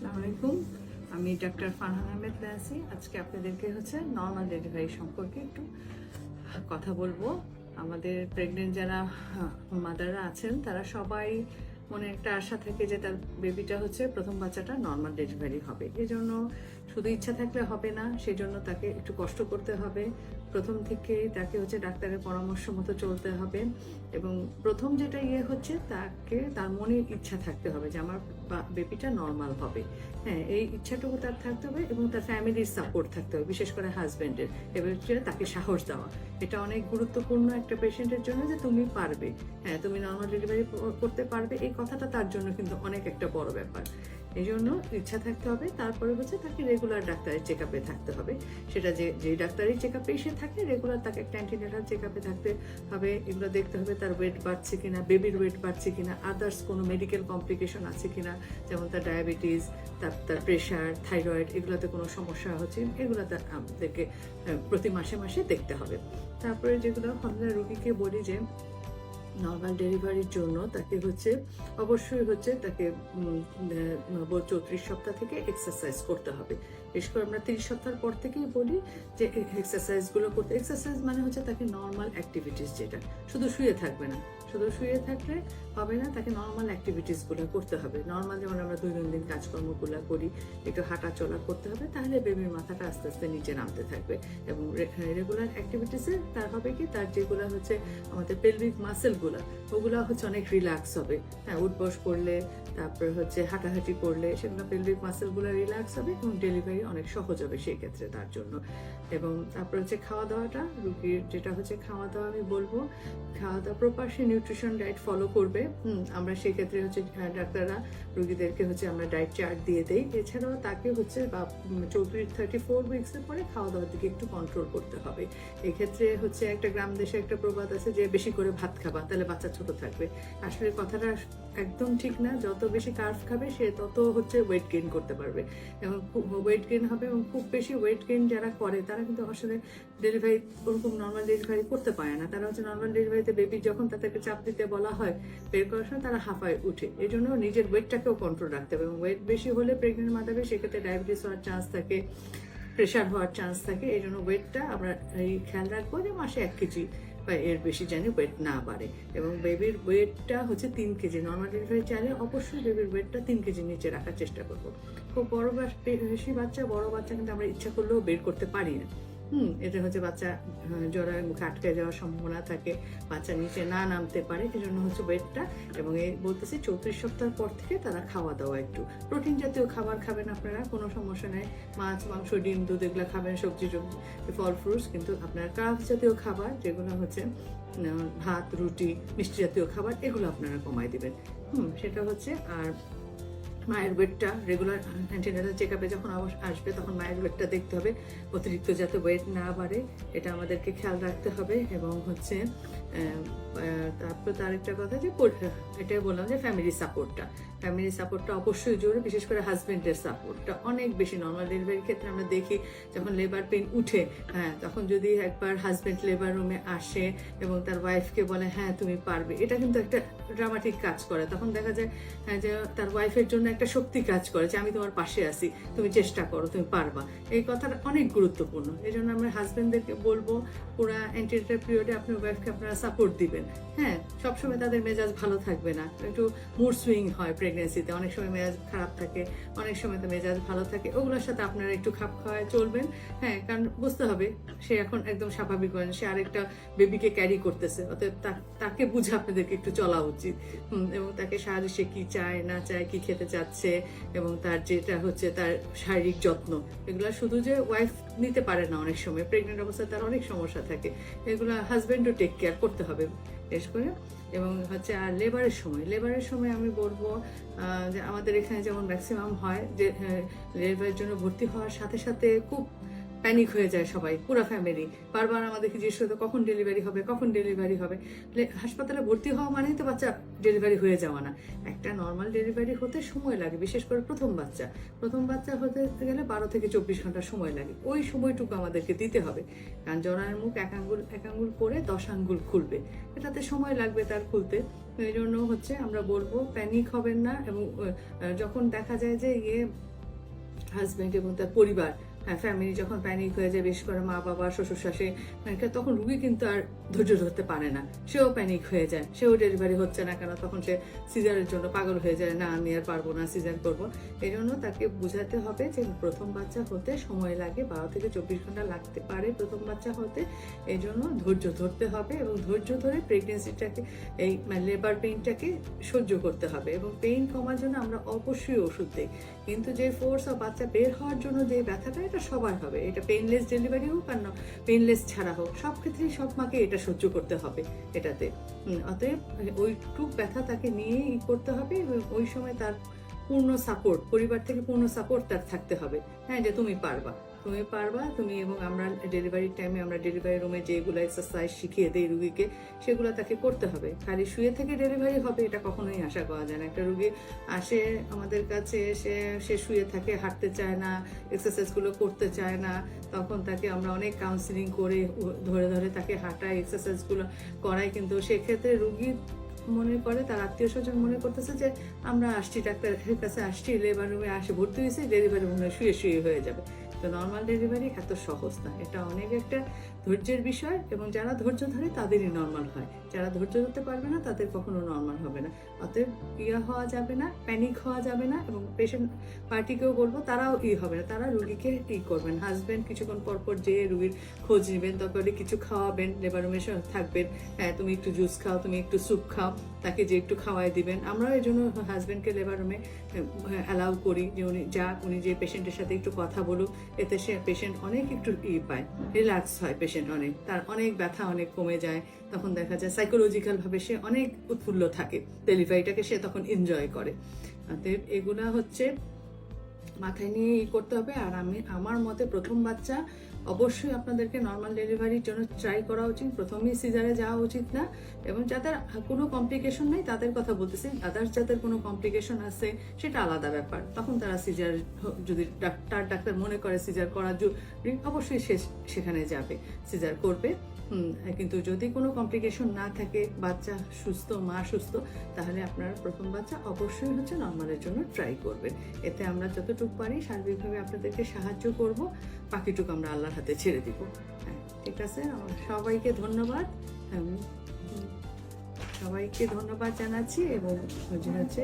আসসালামু আলাইকুম। আমি ডাক্তার ফারহান আহমেদ নাসি আজকে আপনাদেরকে হচ্ছে নর্মাল ডেলিভারি সম্পর্কে একটু কথা বলব। আমাদের প্রেগনেন্ট যারা মাদাররা আছেন, তারা সবাই মনে একটা আশা থাকে যে তার বেবিটা হচ্ছে প্রথম বাচ্চাটা নর্মাল ডেলিভারি হবে। এই জন্য শুধু ইচ্ছা থাকলে হবে না সেই জন্য তাকে একটু কষ্ট করতে হবে। প্রথম থেকে তাকে হচ্ছে ডাক্তারের পরামর্শ মতো চলতে হবে। এবং প্রথম যেটা ইয়ে হচ্ছে, তাকে তার মনে ইচ্ছা থাকতে হবে যে আমার বেবিটা নর্মাল হবে। হ্যাঁ এই ইচ্ছাটুকু তার থাকতে হবে এবং তার ফ্যামিলির সাপোর্ট থাকতে হবে, বিশেষ করে হাজব্যান্ডের এবং হচ্ছে তাকে সাহস দেওয়া। এটা অনেক গুরুত্বপূর্ণ একটা পেশেন্টের জন্য যে তুমি পারবে। হ্যাঁ তুমি নর্মাল ডেলিভারি করতে পারবে। এই কথাটা তার জন্য কিন্তু অনেক একটা বড় ব্যাপার। এই জন্য ইচ্ছা থাকতে হবে। তারপরে হচ্ছে তাকে রেগুলার ডাক্তারের চেক আপে থাকতে হবে। সেটা যে যে ডাক্তারের চেক আপে এসে থাকে রেগুলার তাকে ক্যান্টিনেটাল চেক আপে থাকতে হবে। এগুলো দেখতে হবে তার ওয়েট বাড়ছে কিনা বেবির ওয়েট বাড়ছে কিনা আদার্স কোনো মেডিকেল কমপ্লিকেশন আছে কিনা, যেমন তার ডায়াবেটিস তার তার প্রেশার থাইরয়েড এগুলোতে কোনো সমস্যা হচ্ছে এগুলো তার আমাদেরকে প্রতি মাসে মাসে দেখতে হবে। তারপরে যেগুলো আমরা রুগীকে বলি যে নর্মাল ডেলিভারির জন্য তাকে হচ্ছে, অবশ্যই হচ্ছে তাকে চৌত্রিশ সপ্তাহ থেকে এক্সারসাইজ করতে হবে। বিশেষ করে আমরা তিরিশ সপ্তাহের পর থেকেই বলি যে এক্সারসাইজগুলো করতে এক্সারসাইজ মানে হচ্ছে তাকে নর্মাল অ্যাক্টিভিটিস যেটা। শুধু শুয়ে থাকবে না। শুধু শুয়ে থাকলে হবে না, তাকে নর্মাল অ্যাক্টিভিটিসগুলো করতে হবে। নর্মাল যেমন আমরা দৈনন্দিন কাজকর্মগুলো করি, একটু হাঁটা চলা করতে হবে, তাহলে বেবির মাথাটা আস্তে আস্তে নিচে নামতে থাকবে। এবং রেগুলার অ্যাক্টিভিটিসে তার হবে কি, তার যেগুলো হচ্ছে আমাদের পেলভিক মাসেলগুলো ওগুলো হচ্ছে অনেক রিল্যাক্স হবে। হ্যাঁ উঠবস করলে, তারপরে হচ্ছে হাঁটাহাঁটি করলে, সেগুলো পেলভিক মাসেলগুলো রিল্যাক্স হবে এবং ডেলিভারি অনেক সহজ হবে সেই ক্ষেত্রে তার জন্য। এবং তারপরে হচ্ছে খাওয়া দাওয়াটা রুগীর যেটা হচ্ছে খাওয়া দাওয়া আমি বলব খাওয়া দাওয়া প্রপার সে নিউট্রিশন ডায়েট ফলো করবে। হুম, আমরা সেক্ষেত্রে হচ্ছে ডাক্তাররা রুগীদেরকে হচ্ছে আমরা ডায়েট চার্ট দিয়ে দেই। এছাড়াও তাকে হচ্ছে বা চৌত্রিশ থার্টি ফোর উইক্সের পরে খাওয়া দাওয়ার দিকে একটু কন্ট্রোল করতে হবে। এক্ষেত্রে হচ্ছে একটা গ্রাম দেশে একটা প্রবাদ আছে যে বেশি করে ভাত খাবা তাহলে বাচ্চা ছোট থাকবে। আসলে কথাটা একদম ঠিক না যত বেশি কার্ভ খাবে সে তত হচ্ছে ওয়েট গেইন করতে পারবে। এবং খুব ওয়েট গেইন হবে এবং খুব বেশি ওয়েট গেইন যারা করে তারা কিন্তু আসলে ডেলিভারি ওরকম নর্মাল ডেলিভারি করতে পারে না। তারা হচ্ছে নর্মাল ডেলিভারিতে বেবি যখন তাদেরকে চাপ দিতে বলা হয় বের করার সময় তারা হাঁপায় উঠে। এই জন্য নিজের ওয়েটটাকেও কন্ট্রোল রাখতে হবে এবং ওয়েট বেশি হলে প্রেগনেন্ট মাদারে সেক্ষেত্রে ডায়াবেটিস হওয়ার চান্স থাকে প্রেশার হওয়ার চান্স থাকে। এই জন্য ওয়েটটা আমরা এই খেয়াল রাখব যে মাসে এক কেজি বা এর বেশি জানি ওয়েট না বাড়ে। এবং বেবির ওয়েটটা হচ্ছে তিন কেজি। নর্মাল ডেলিভারি চাইলে অবশ্যই বেবির ওয়েটটা তিন কেজি নিচে রাখার চেষ্টা করব। খুব বড় বেশি বাচ্চা, বড় বাচ্চা কিন্তু আমরা ইচ্ছা করলেও বের করতে পারি না। হুম এটা হচ্ছে বাচ্চা জরায় মুখে আটকে যাওয়ার সম্ভাবনা থাকে। বাচ্চা নিচে না নামতে পারে এই জন্য হচ্ছে ওয়েটটা, এবং এই বলতেছি চৌত্রিশ সপ্তাহ পর থেকে তারা খাওয়া দাওয়া একটু। প্রোটিন জাতীয় খাবার খাবেন আপনারা, কোনো সমস্যা নেই। মাছ, মাংস, ডিম, দুধ এগুলো খাবেন, সবজি সবজি, ফল, ফ্রুটস, কিন্তু আপনার কার্ব জাতীয় খাবার, যেগুলো হচ্ছে ভাত, রুটি, মিষ্টি জাতীয় খাবার, এগুলো আপনারা কমাই দেবেন। হুম, সেটা হচ্ছে, আর মায়ের ওয়েটটা রেগুলার অ্যান্টিনেটাল চেক আপে যখন আসবে তখন মায়ের ওয়েটটা দেখতে হবে। অতিরিক্ত যাতে ওয়েট না বাড়ে এটা আমাদেরকে খেয়াল রাখতে হবে এবং হচ্ছে তারপর তার একটা কথা যে এটাই বললাম যে ফ্যামিলি সাপোর্টটা ফ্যামিলি সাপোর্টটা অবশ্যই জরুরি বিশেষ করে হাজবেন্ডের সাপোর্টটা অনেক বেশি নর্মাল ডেলিভারির ক্ষেত্রে আমরা দেখি যখন লেবার পেন উঠে হ্যাঁ তখন যদি একবার হাজবেন্ড লেবার রুমে আসে এবং তার ওয়াইফকে বলে হ্যাঁ তুমি পারবে। এটা কিন্তু একটা ড্রামাটিক কাজ করে। তখন দেখা যায় হ্যাঁ, যে তার ওয়াইফের জন্য একটা শক্তি কাজ করে যে আমি তোমার পাশে আছি, তুমি চেষ্টা করো, তুমি পারবা। এই কথাটা অনেক গুরুত্বপূর্ণ। এই জন্য আমরা হাজবেন্ডদেরকে বলব, পুরা অ্যান্টিনেটাল পিরিয়ডে আপনি ওয়াইফকে আপনারা সাপোর্ট দিবেন। হ্যাঁ সবসময় তাদের মেজাজ ভালো থাকবে না। একটু মুড সুইং হয় প্রেগনেন্সিতে অনেক সময় মেজাজ খারাপ থাকে, অনেক সময় তো মেজাজ ভালো থাকে। ওগুলোর সাথে আপনারা একটু খাপ খাওয়ায় চলবেন। হ্যাঁ কারণ বুঝতে হবে, সে এখন একদম স্বাভাবিক হয় সে আরেকটা বেবিকে ক্যারি করতেছে। অতএব তাকে বুঝে আপনাদেরকে একটু চলা উচিত। এবং তাকে সাহায্য, সে কি চায়, না চায়, কি খেতে চাচ্ছে এবং তার যেটা হচ্ছে তার শারীরিক যত্ন, এগুলো শুধু যে ওয়াইফ নিতে পারে না অনেক সময়। প্রেগনেন্ট অবস্থায় তার অনেক সমস্যা থাকে। এগুলো হাজব্যান্ডও টেক কেয়ার করতে হবে বিশেষ করে। এবং হচ্ছে আর লেবারের সময় লেবারের সময় আমি বলব যে আমাদের এখানে যেমন ম্যাক্সিমাম হয় যে লেবারের জন্য ভর্তি হওয়ার সাথে সাথে খুব প্যানিক হয়ে যায় সবাই, পুরো ফ্যামিলি বারবার আমাদেরকে জিজ্ঞেস করতো, কখন ডেলিভারি হবে? কখন ডেলিভারি হবে? হাসপাতালে ভর্তি হওয়া মানেই তো বাচ্চা ডেলিভারি হয়ে যাওয়া না। একটা নর্মাল ডেলিভারি হতে সময় লাগে, বিশেষ করে প্রথম বাচ্চা। প্রথম বাচ্চা হতে গেলে বারো থেকে চব্বিশ ঘণ্টা সময় লাগে। ওই সময়টুকু আমাদেরকে দিতে হবে। কারণ জরায়ের মুখ এক আঙ্গুল এক আঙ্গুল করে দশ আঙ্গুল খুলবে। এটাতে সময় লাগবে তার খুলতে। এই জন্য হচ্ছে আমরা বলব প্যানিক হবেন না এবং যখন দেখা যায় যে ইয়ে হাজব্যান্ড এবং তার পরিবার হ্যাঁ ফ্যামিলি যখন প্যানিক হয়ে যায়, বিশেষ করে মা বাবা, শ্বশুর শাশে তখন রুগী কিন্তু আর ধৈর্য ধরতে পারে না। সেও প্যানিক হয়ে যায়, সেও ডেলিভারি হচ্ছে না কেন? তখন সে সিজারের জন্য পাগল হয়ে যায়, না, আমি আর পারব না, সিজার করব। এই জন্য তাকে বোঝাতে হবে যে প্রথম বাচ্চা হতে সময় লাগে, বারো থেকে চব্বিশ ঘণ্টা লাগতে পারে প্রথম বাচ্চা হতে। এই জন্য ধৈর্য ধরতে হবে এবং ধৈর্য ধরে প্রেগনেন্সিটাকে এই লেবার পেইনটাকে সহ্য করতে হবে এবং পেইন কমার জন্য আমরা অবশ্যই ওষুধ দিই। কিন্তু যে ফোর্স অফ বাচ্চা বের হওয়ার জন্য যে ব্যথাটা, এটা সবার হবে। এটা পেনলেস ডেলিভারি হোক আর না পেনলেস ছাড়া হোক, সব ক্ষেত্রেই সব মাকে এটা সহ্য করতে হবে এটাতে। অতএব ওইটুক ব্যথা তাকে নিয়েই করতে হবে ওই সময় তার পূর্ণ সাপোর্ট পরিবার থেকে পূর্ণ সাপোর্ট তার থাকতে হবে। হ্যাঁ যে তুমি পারবা। তুমি পারবা, তুমি এবং আমরা ডেলিভারির টাইমে আমরা ডেলিভারি রুমে যেগুলো এক্সারসাইজ শিখিয়ে দিই রুগীকে, সেগুলো তাকে করতে হবে। খালি শুয়ে থেকে ডেলিভারি হবে, এটা কখনোই আশা করা যায় না। একটা রুগী আসে আমাদের কাছে এসে, সে শুয়ে থাকে, হাঁটতে চায় না এক্সারসাইজগুলো করতে চায় না, তখন তাকে আমরা অনেক কাউন্সিলিং করে ধরে ধরে তাকে হাঁটাই এক্সারসাইজগুলো করাই কিন্তু সেক্ষেত্রে রুগী মনে করে, তার আত্মীয় স্বজন মনে করতেছে যে, আমরা আসছি, ডাক্তারের কাছে আসছি লেবার রুমে আসে, ভর্তি হয়েছে ডেলিভারি রুমে শুয়ে শুয়ে হয়ে যাবে। তো নর্মাল ডেলিভারি এত সহজ না। এটা অনেক একটা ধৈর্যের বিষয় এবং যারা ধৈর্য ধরে তাদেরই নর্মাল হয়। যারা ধৈর্য ধরতে পারবে না, তাদের কখনো নর্মাল হবে না। অতএব ইয়া হওয়া যাবে না প্যানিক হওয়া যাবে না এবং পেশেন্ট পার্টিকেও বলব, তারাও ই হবে না। তারা রুগীকে ই করবেন। হাজবেন্ড কিছুক্ষণ পর পর যেয়ে রুগীর খোঁজ নেবেন, তারপরে কিছু খাওয়াবেন লেবার রুমে থাকবেন। হ্যাঁ তুমি একটু জুস খাও, তুমি একটু স্যুপ খাও, তাকে যে একটু খাওয়াই দিবেন। আমরাও এই জন্য হাজবেন্ডকে লেবার রুমে অ্যালাউ করি যে উনি যাক, উনি যে পেশেন্টের সাথে একটু কথা বলুক। এতে সে পেশেন্ট অনেক একটু ই পায় রিল্যাক্স হয় পেশেন্ট অনেক, তার অনেক ব্যথা অনেক কমে যায়, তখন দেখা যায় সাইকোলজিক্যালভাবে সে অনেক উৎফুল্ল থাকে ডেলিভারিটাকে সে তখন এনজয় করে। এগুলা হচ্ছে মাথায় নিয়ে ই করতে হবে। আর আমি, আমার মতে প্রথম বাচ্চা অবশ্যই আপনাদেরকে নর্মাল ডেলিভারির জন্য ট্রাই করা উচিত। প্রথমেই সিজারে যাওয়া উচিত না। এবং যাদের কোনো কমপ্লিকেশন নেই, তাদের কথা বলতেছি। আদার্স যাদের কোনো কমপ্লিকেশন আছে, সেটা আলাদা ব্যাপার। তখন তারা সিজার যদি ডাক্তার ডাক্তার মনে করে সিজার করার জরুরি, অবশ্যই সে, সেখানে যাবে। সিজার করবে। কিন্তু যদি কোনো কমপ্লিকেশন না থাকে বাচ্চা সুস্থ মা সুস্থ তাহলে আপনার প্রথম বাচ্চা অবশ্যই হচ্ছে নর্মালের জন্য ট্রাই করবেন। এতে আমরা যতটুকু পারি সার্বিকভাবে আপনাদেরকে সাহায্য করব বাকিটুকু আমরা আল্লাহর হাতে ছেড়ে দিব। হ্যাঁ ঠিক আছে? আমার সবাইকে ধন্যবাদ। হুম, সবাইকে ধন্যবাদ জানাচ্ছি এবং হচ্ছে